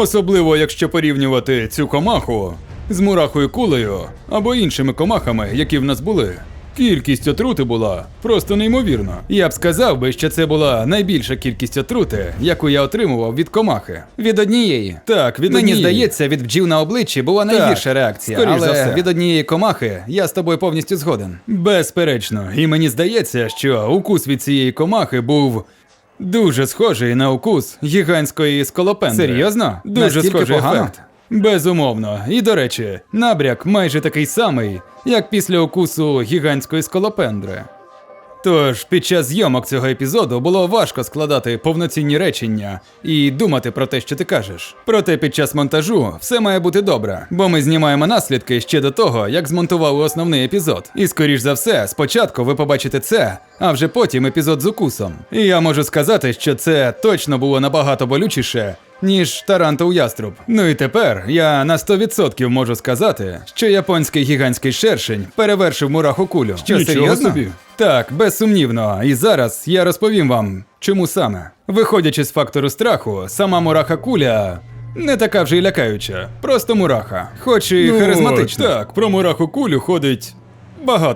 Особливо, якщо порівнювати цю комаху з мурахою кулею або іншими комахами, які в нас були. Кількість отрути була просто неймовірна. Я б сказав би, що це була найбільша кількість отрути, яку я отримував від комахи. Від однієї. Так, від Мені однієї. здається, від бджіл на обличчі була найгірша Так, реакція, скоріш але за все. від однієї комахи я з тобою повністю згоден. Безперечно, і мені здається, що укус від цієї комахи був дуже схожий на укус гігантської сколопендри. Серйозно? Дуже Настільки схожий погано? ефект. Безумовно. І до речі, набряк майже такий самий, як після укусу гігантської скалопендри. Тож під час зйомок цього епізоду було важко складати повноцінні речення і думати про те, що ти кажеш. Проте під час монтажу все має бути добре, бо ми знімаємо наслідки ще до того, як змонтували основний епізод. І скоріш за все, спочатку ви побачите це, а вже потім епізод з укусом. І я можу сказати, що це точно було набагато болючіше. Ніж Тарантов яструб. Ну і тепер я на 100% можу сказати, що японський гігантський шершень перевершив мураху кулю. Що Нічого серйозно? собі. Так, безсумнівно. І зараз я розповім вам, чому саме. Виходячи з фактору страху, сама мураха куля не така вже й лякаюча, просто мураха, хоч і Ну, харизматична. Так, про мураху кулю ходить багато